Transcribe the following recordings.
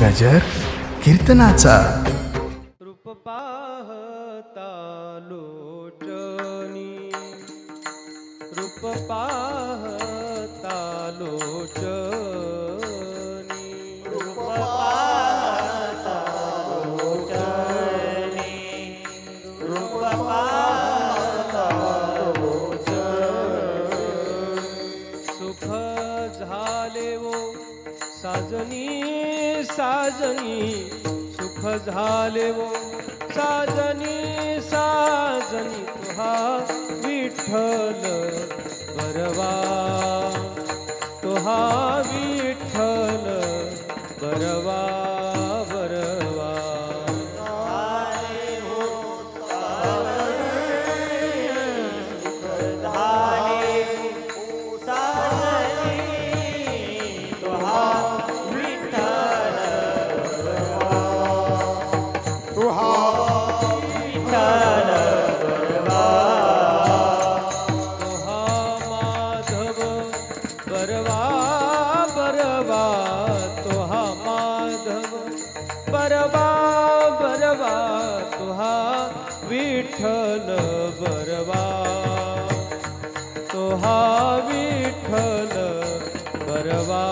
गजर कीर्तनाचा. रूप पाहता लोचनी. रूप पाहता लोचनी. रूप सुख झाले वो साजनी साजनी सुख झाले वो. साजनी साजनी तुहा विठ्ठल बरवा तुहा विठ्ठल बरवा बरवा बरवा तुहा विठ्ठल बरवा तुहा विठ्ठल बरवा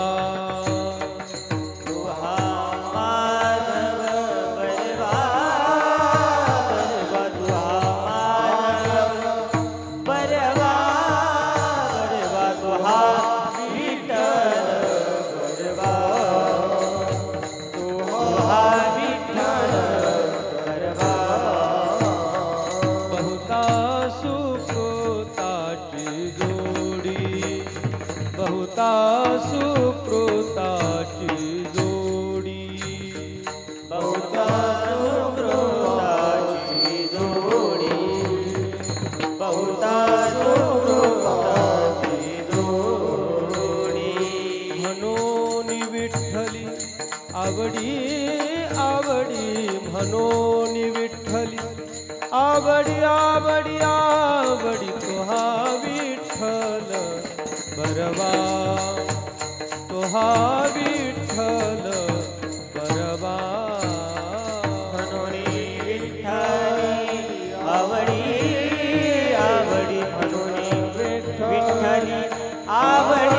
बहुता सुकृताची जोडी. बहुता म्हणून विठ्ठली आवडी आवडी. म्हणून विठ्ठली आवडी आवडी आवडी. तुहा विठ्ठल. बरवा। तुहा विठ्ठल बरवा। म्हणून आवडी आवडी म्हणून विठ्ठली आवडी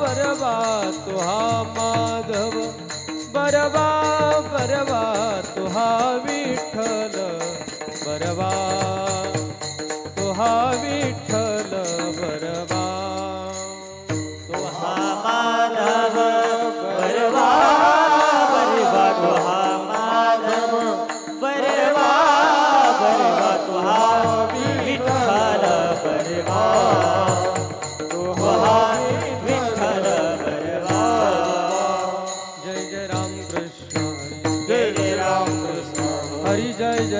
बरवा तुहा माधव बरवा बरवा तुहा विठ्ठल बरवा तुहा विठ्ठल. जय